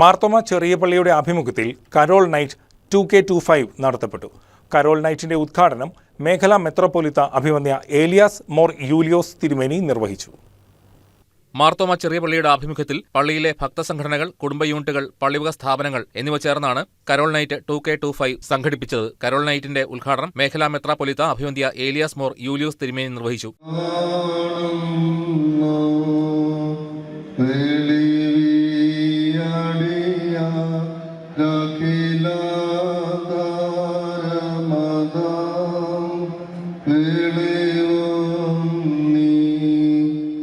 മാർത്തോമ ചെറിയ പള്ളിയുടെ ആഭിമുഖ്യത്തിൽ carol night two K two five നടത്തപ്പെട്ടു. Carol നൈറ്റിന്റെ ഉദ്ഘാടനം മേഖലാ മെത്രോപൊലിത്ത അഭിമന്യ ഏലിയാസ് മോർ യൂലിയോസ് തിരുമേനി നിർവഹിച്ചു. മാർത്തോമ ചെറിയ പള്ളിയുടെ ആഭിമുഖ്യത്തിൽ പള്ളിയിലെ ഭക്തസംഘടനകൾ കുടുംബ യൂണിറ്റുകൾ പള്ളിവക സ്ഥാപനങ്ങൾ എന്നിവ ചേർന്നാണ് carol night two K two five സംഘടിപ്പിച്ചത്. കരോൾ നൈറ്റിന്റെ ഉദ്ഘാടനം മേഖലാ മെത്രാപൊലിത്ത അഭിമന്യ ഏലിയാസ് മോർ യൂലിയോസ് തിരുമേനി നിർവഹിച്ചു.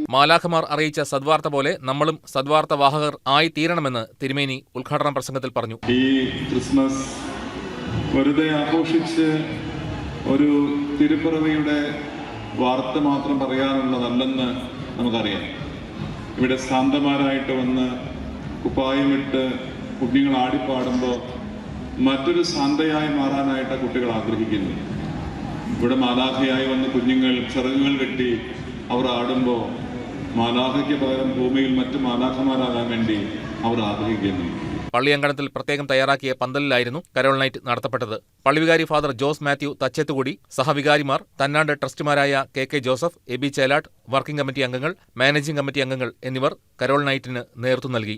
മാലാഖമാർ അറിയിച്ച സദ്വാർത്ത പോലെ നമ്മളും സദ്വാർത്ത വാഹകർ ആയി തീരണമെന്ന് തിരുമേനി ഉദ്ഘാടന പ്രസംഗത്തിൽ പറഞ്ഞു. ഈ ക്രിസ്മസ് വെറുതെ ആഘോഷിച്ച് ഒരു തിരുപ്പിറവിയുടെ വാർത്ത മാത്രം പറയാനുള്ളതല്ലെന്ന് നമുക്കറിയാം. ഇവിടെ ശാന്തമാരായിട്ട് വന്ന് കുപ്പായമിട്ട് കുഞ്ഞുങ്ങൾ ആടിപ്പാടുമ്പോൾ മറ്റൊരു ശാന്തയായി മാറാനായിട്ട് കുട്ടികൾ ആഗ്രഹിക്കുന്നു ഇവിടെ മാലാഖയായി വന്ന് കുഞ്ഞുങ്ങൾ ചിറകുകൾ കെട്ടി അവർ ആടുമ്പോൾ മാലാഖയ്ക്ക് പകരം ഭൂമിയിൽ മറ്റു മാലാഖമാരാകാൻ വേണ്ടി അവർ ആഗ്രഹിക്കുന്നു. പള്ളിയങ്കണത്തിൽ പ്രത്യേകം തയ്യാറാക്കിയ പന്തലിലായിരുന്നു കരോൾ നൈറ്റ് നടത്തപ്പെട്ടത്. പള്ളിവികാരി ഫാദർ ജോസ് മാത്യു തച്ചേത്തുകൂടി സഹവികാരിമാർ തന്നാണ്ട് ട്രസ്റ്റിമാരായ K K Joseph A B Chelatt working committee അംഗങ്ങൾ മാനേജിംഗ് കമ്മിറ്റി അംഗങ്ങൾ എന്നിവർ കരോൾ നൈറ്റിന് നേതൃത്വം നൽകി.